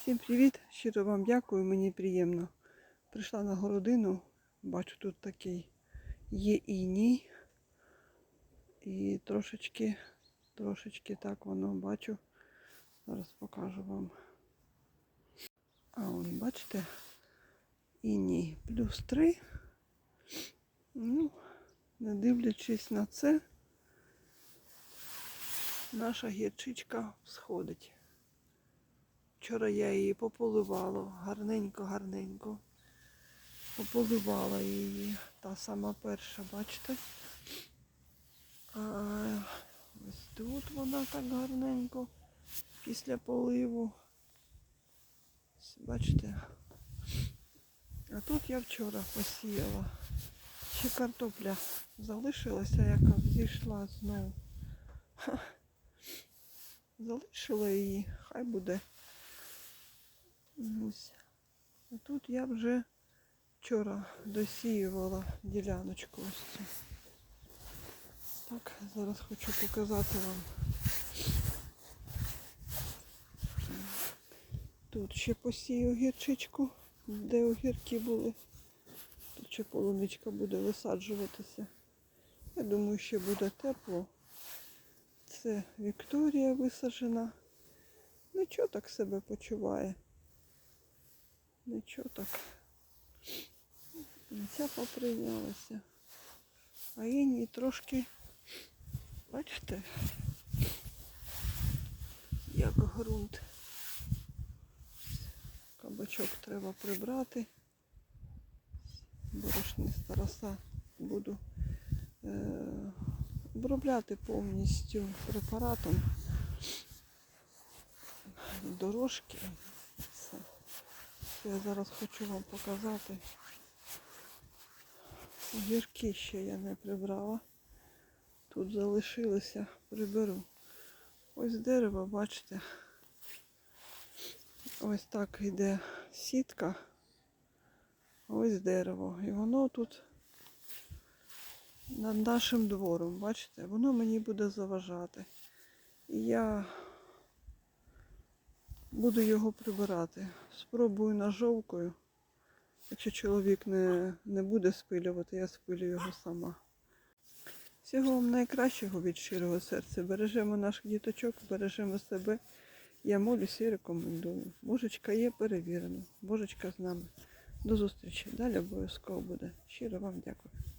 Всім привіт! Щиро вам дякую, мені приємно. Прийшла на городину, бачу тут такий є іній. І трошечки, трошечки так воно бачу. Зараз покажу вам. А он, бачите, іній плюс 3. Ну, не дивлячись на це, наша гірчичка сходить. Вчора я її пополивала гарненько-гарненько. Пополивала її. Та сама перша, бачите? А ось тут вона так гарненько після поливу. Бачите? А тут я вчора посіяла. Ще картопля залишилася, яка зійшла знову. Залишила її, хай буде. Ось. А тут я вже вчора досіювала діляночку ось цю. Так, зараз хочу показати вам. Тут ще посію гірчичку, де огірки були. Тут ще полуничка буде висаджуватися. Я думаю, ще буде тепло. Це Вікторія висаджена. Нічого так себе почуває. Нічого так. Ця поприйнялася. А іній трошки, бачите, як ґрунт. Кабачок треба прибрати. Борошниста роса буду е, обробляти повністю препаратом дорожки. Все. Я зараз хочу вам показати. Огірки ще я не прибрала. Тут залишилося, приберу. Ось дерево, бачите. Ось так йде сітка. Ось дерево. І воно тут над нашим двором, бачите, воно мені буде заважати. І я буду його прибирати. Спробую ножовкою. Якщо чоловік не, не буде спилювати, я спилю його сама. Всього вам найкращого від щирого серця. Бережемо наших діточок, бережемо себе. Я молюся і рекомендую. Божечка є перевірено. Божечка з нами. До зустрічі. Далі обов'язково буде. Щиро вам дякую.